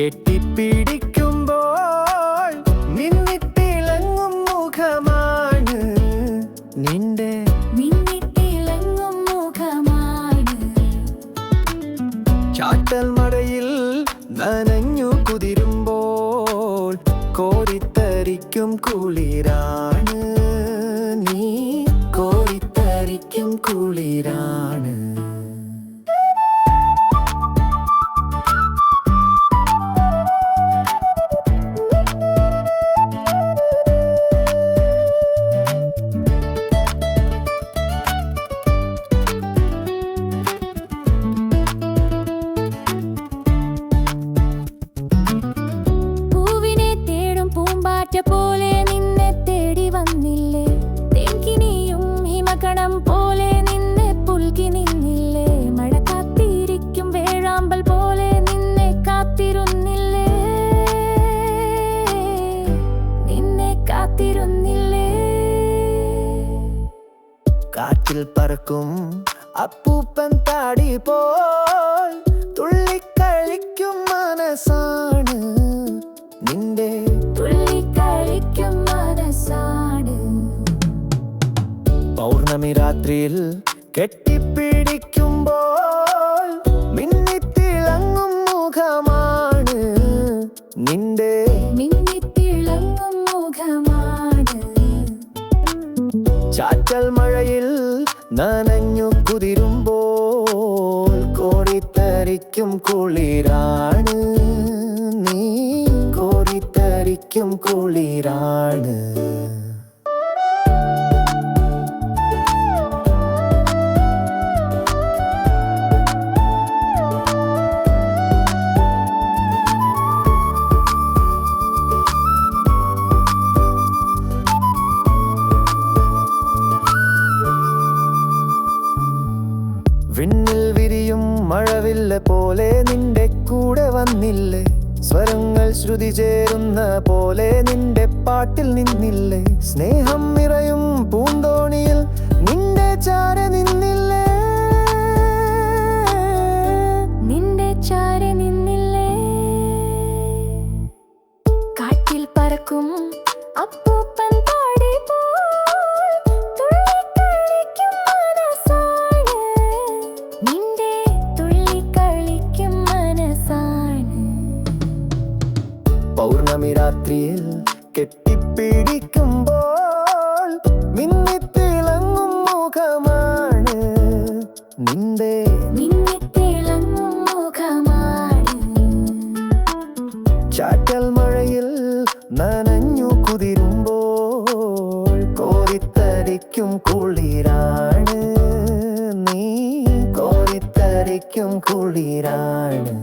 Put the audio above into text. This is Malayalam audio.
കെട്ടിപ്പിടിക്കുമ്പോൾ നിന്നിട്ടിളങ്ങും മുഖമാണ് നിന്റെ മിന്നിത്തിളങ്ങും മുഖമാണ്. ചാട്ടൽ മടയിൽ നനഞ്ഞു കുതിരുമ്പോൾ കോരിത്തരിക്കും കുളിരാണ്. നീ കോരിത്തരിക്കും കുളിരാണ്. പൂമ്പാറ്റ പോലെ നിന്നെ തേടി വന്നില്ലേ? തെങ്കിനിയും ഹിമകണം പോലെ നിന്നെ പുൽകി നിന്നില്ലേ? മഴ കാത്തിരിക്കും വേഴാമ്പൽ പോലെ നിന്നെ കാത്തിരുന്നില്ലേ? നിന്നെ കാത്തിരുന്നില്ലേ? കാറ്റിൽ പറക്കും അപ്പൂപ്പൻ താടി പോൽ രാത്രിയിൽ കെട്ടിപ്പിടിക്കുമ്പോൾ മിന്നിത്തിളങ്ങും മുഖമാണ് നിന്റെ മിന്നിത്തിളങ്ങും മുഖമാണ്. ചാറ്റൽ മഴയിൽ നനഞ്ഞു കുതിരുമ്പോൾ കോടിത്തരിക്കും കുളിരാണ്. നീ കോടിത്തരിക്കും കുളിരാണ്. വിണ്ണിൽ വിരിയും മഴവില്ല പോലെ നിന്റെ കൂടെ വന്നില്ലേ? സ്വരങ്ങൾ ശ്രുതി ചേരുന്ന പോലെ നിന്റെ പാട്ടിൽ നിന്നില്ലേ? സ്നേഹം നിറയും പൂന്തോണിയിൽ നിന്റെ ചാര നിന്നില്ലേ? നിന്റെ ചാര നിന്നില്ലേ? കാറ്റിൽ പറക്കും അപ്പൂപ്പൻ പൗർണമി രാത്രിയിൽ കെട്ടിപ്പിടിക്കുമ്പോൾ മിന്നിത്തിളങ്ങും മുഖമാണ് നിന്റെ. ചാറ്റൽ മഴയിൽ നനഞ്ഞു കുതിരുമ്പോൾ കോരിത്തരിക്കും കുളിരാണ്. നീ കോരിത്തരിക്കും കുളിരാണ്.